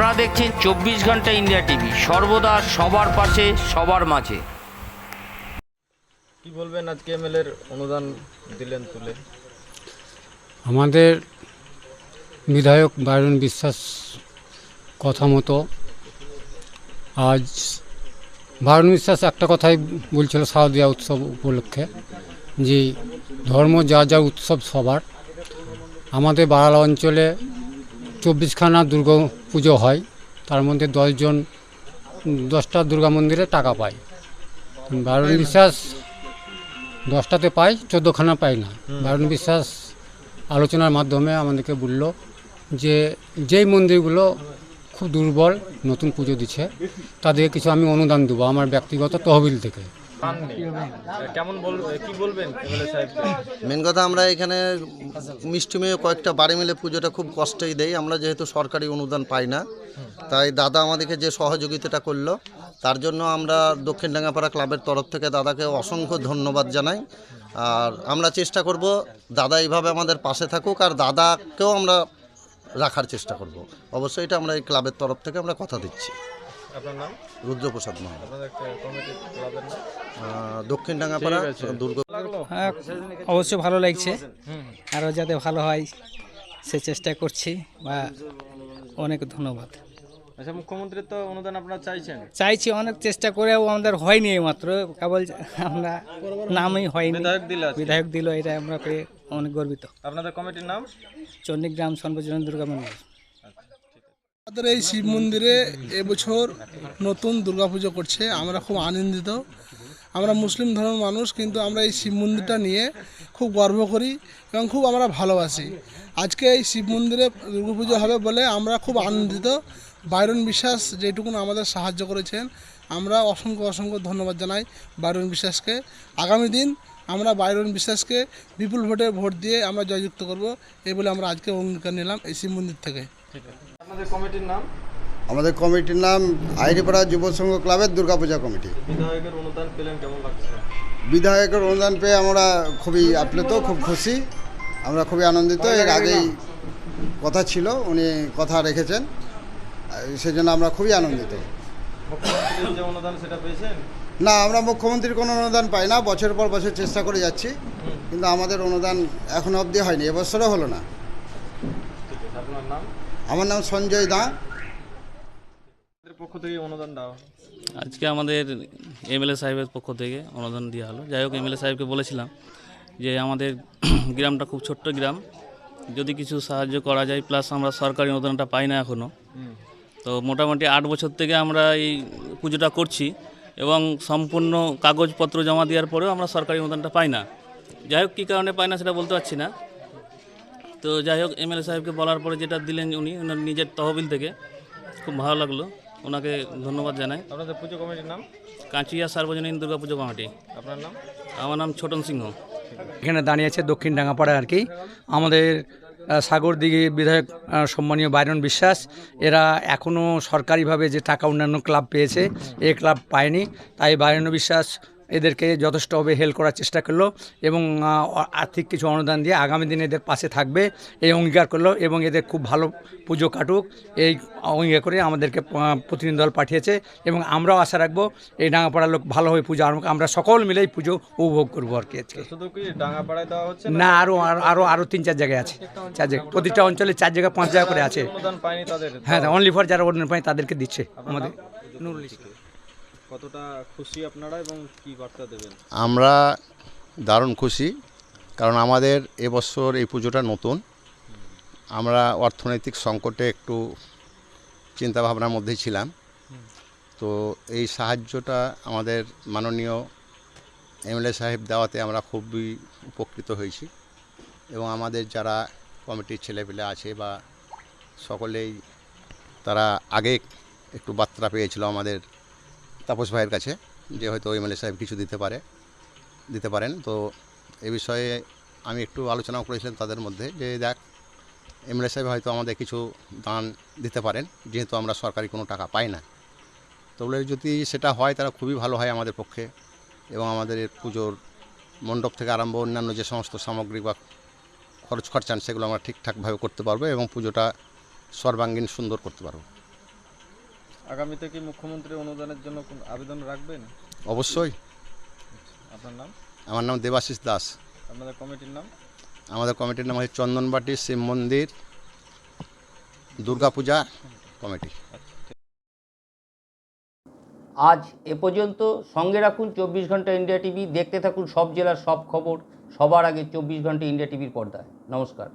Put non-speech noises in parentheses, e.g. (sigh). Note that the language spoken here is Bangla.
আপনারা দেখছেন চব্বিশ ঘণ্টা ইন্ডিয়া টিভি। সর্বদা সবার পাশে সবার মাঝে। কি বলবেন আজকে এমএলএর অনুদান দিলেন তুলে? আমাদের বিধায়ক বাইরন বিশ্বাস কথা মতো আজ বাইরন বিশ্বাস একটা কথাই বলছিল শারদীয়া উৎসব উপলক্ষে যে ধর্ম যা যা উৎসব সবার। আমাদের বারালা অঞ্চলে চব্বিশখানা দুর্গা পুজো হয় তার মধ্যে দশজন দশটা দুর্গা মন্দিরে টাকা পায়। বারণ বিশ্বাস দশটাতে পাই চোদ্দোখানা পাই না। বারণ বিশ্বাস আলোচনার মাধ্যমে আমাদেরকে বলল যে যেই মন্দিরগুলো খুব দুর্বল নতুন পুজো দিচ্ছে তাদেরকে কিছু আমি অনুদান দেবো আমার ব্যক্তিগত তহবিল থেকে। পাননি কেমন বল কি বলবেন মেন কথা আমরা এখানে মিষ্টি মেয়ে কয়েকটা বাড়ি মিলে পুজোটা খুব কষ্টেই দেই। আমরা যেহেতু সরকারি অনুদান পাই না তাই দাদা আমাদেরকে যে সহযোগিতাটা করল তার জন্য আমরা দক্ষিণ ডাঙ্গাপাড়া ক্লাবের তরফ থেকে দাদাকে অসংখ্য ধন্যবাদ জানাই। আর আমরা চেষ্টা করব দাদা এইভাবে আমাদের পাশে থাকুক আর দাদাকেও আমরা রাখার চেষ্টা করব। অবশ্যই এটা আমরা এই ক্লাবের তরফ থেকে আমরা কথা দিচ্ছি। আপনার নাম? রুদ্রপ্রসাদ মহান দক্ষিণ ডাঙ্গাপাড়া দুর্গ হ্যাঁ অবশ্যই ভালো লাগছে। আরও যাতে ভালো হয় সে চেষ্টা করছি বা অনেক ধন্যবাদ। আচ্ছা মুখ্যমন্ত্রীর তো অনুদান আপনারা চাইছেন? চাইছি অনেক চেষ্টা করেও আমাদের হয়নি এইমাত্র। কেবল আমরা নামই হয়নি। বিধায়ক দিলে বিধায়ক দিল এটা আমরা পেয়ে অনেক গর্বিত। আপনাদের কমিটির নাম? চণ্ডীগ্রাম সর্বজনীন দুর্গা মন্দির। আমাদের এই শিব মন্দিরে এবছর নতুন দুর্গাপুজো করছে আমরা খুব আনন্দিত। আমরা মুসলিম ধর্মের মানুষ, কিন্তু আমরা এই শিব মন্দিরটা নিয়ে খুব গর্ব করি এবং খুব আমরা ভালোবাসি। আজকে এই শিব মন্দিরে দুর্গাপুজো হবে বলে আমরা খুব আনন্দিত। বাইরন বিশ্বাস যেটুকুন আমাদের সাহায্য করেছেন, আমরা অসংখ্য অসংখ্য ধন্যবাদ জানাই বাইরন বিশ্বাসকে। আগামী দিন আমরা বাইরন বিশ্বাসকে বিপুল ভোটে ভোট দিয়ে আমরা জয়যুক্ত করব এই বলে আমরা আজকে অঙ্গীকার নিলাম এই শিব মন্দির থেকে। আপনাদের কমিটির নাম? আমাদের কমিটির নাম আইরিপাড়া যুব সংঘ ক্লাবের দুর্গাপূজা কমিটি। বিধায়কের অনুদান পেলেন কেমন লাগছে? বিধায়কের অনুদান পেয়ে আমরা খুবই আপ্লুত খুব খুশি। আমরা খুবই আনন্দিত এর আগেই কথা ছিল উনি কথা রেখেছেন। সেজন্য আমরা খুবই আনন্দিত। না আমরা মুখ্যমন্ত্রীর কোনো অনুদান পাই না বছর পর বছর চেষ্টা করে যাচ্ছি। কিন্তু আমাদের অনুদান এখনও অবধি হয়নি এবছরও হলো না। আমার নাম সঞ্জয় দা। পক্ষ থেকে অনুদান দেওয়া আজকে আমাদের এমএলএ সাহেবের পক্ষ থেকে অনুদান দেওয়া হলো। যাই হোক এমএলএ সাহেবকে বলেছিলাম যে আমাদের (clears throat) গ্রামটা খুব ছোট্ট গ্রাম। যদি কিছু সাহায্য করা যায় প্লাস আমরা সরকারি অনুদানটা পাই না এখনও তো মোটামুটি আট বছর থেকে আমরা এই পুজোটা করছি এবং সম্পূর্ণ কাগজপত্র জমা দেওয়ার পরেও আমরা সরকারি অনুদানটা পাই না। যাই হোক কী কারণে পাই না সেটা বলতে পারছি না। তো যাই হোক এমএলএ সাহেবকে বলার পরে যেটা দিলেন উনি ওনার নিজের তহবিল থেকে খুব ভালো লাগল। ওনাকে ধন্যবাদ জানাই। আপনাদের পুজো কমিটির নাম? কাঁচিয়া সার্বজনীন দুর্গা পুজো কমিটি। আপনার নাম? আমার নাম ছোটন সিংহ। এখানে দাঁড়িয়ে আছে দক্ষিণ ডাঙ্গাপাড়া আর কি। আমাদের সাগর সাগরদিঘি বিধায়ক সম্মানীয় বাইরন বিশ্বাস এরা এখনও সরকারিভাবে যে টাকা অন্যান্য ক্লাব পেয়েছে এ ক্লাব পায়নি। তাই বাইরন বিশ্বাস এদেরকে যথেষ্টভাবে হেল্প করার চেষ্টা করল এবং আর্থিক কিছু অনুদান দিয়ে আগামী দিনে এদের পাশে থাকবে। এই অঙ্গীকার করল এবং এদের খুব ভালো পুজো কাটুক। এই অঙ্গীকার করে আমাদেরকে প্রতিনিধি দল পাঠিয়েছে এবং আমরাও আশা রাখব এই ডাঙ্গাপাড়ার লোক ভালোভাবে পুজো আরম্ভ আমরা সকল মিলেই পুজো উপভোগ করব আর কি আজকে। না? আরও আরো- আরও আরও তিন চার জায়গায় আছে। চার জায়গায় প্রতিটা অঞ্চলে চার জায়গা পাঁচ জায়গা করে আছে। হ্যাঁ অনলি ফর যারা অন্য পায় তাদেরকে দিচ্ছে আমাদের। নুরুল ইসলাম। কতটা খুশি আপনারা এবং কি বার্তা দেবেন? আমরা দারুণ খুশি, কারণ আমাদের এবছর এই পুজোটা নতুন। আমরা অর্থনৈতিক সংকটে একটু চিন্তাভাবনার মধ্যে ছিলাম। তো এই সাহায্যটা আমাদের মাননীয় এমএলএ সাহেব দেওয়াতে আমরা খুবই উপকৃত হয়েছি এবং আমাদের যারা কমিটির ছেলেপেলে আছে বা সকলেই তারা আগে একটু বার্তা পেয়েছিল আমাদের তাপস ভাইয়ের কাছে, যে হয়তো এমএলএ সাহেব কিছু দিতে পারে, দিতে পারেন। তো এ বিষয়ে আমি একটু আলোচনা করেছিলাম তাদের মধ্যে, যে দেখ এমএলএ সাহেব হয়তো আমাদের কিছু দান দিতে পারেন, যেহেতু আমরা সরকারি কোনো টাকা পাই না। তো বলে যদি সেটা হয় তারা খুবই ভালো হয় আমাদের পক্ষে এবং আমাদের পুজোর মণ্ডপ থেকে আরম্ভ অন্যান্য যে সমস্ত সামগ্রিক বা খরচ খরচান, সেগুলো আমরা ঠিকঠাকভাবে করতে পারব এবং পুজোটা সর্বাঙ্গীন সুন্দর করতে পারব। আগামীতে কি মুখ্যমন্ত্রী অনুদানের জন্য কোন আবেদন রাখবেন? অবশ্যই। আপনার নাম? আমার নাম দেবাশিস দাস। আপনাদের কমিটির নাম? আমাদের কমিটির নাম হচ্ছে চন্দনবাটি শিব মন্দির দুর্গাপূজা কমিটি। আজ এ পর্যন্ত সঙ্গে রাখুন চব্বিশ ঘণ্টা ইন্ডিয়া টিভি দেখতে থাকুন সব জেলার সব খবর সবার আগে চব্বিশ ঘণ্টা ইন্ডিয়া টিভির পর্দায়। নমস্কার।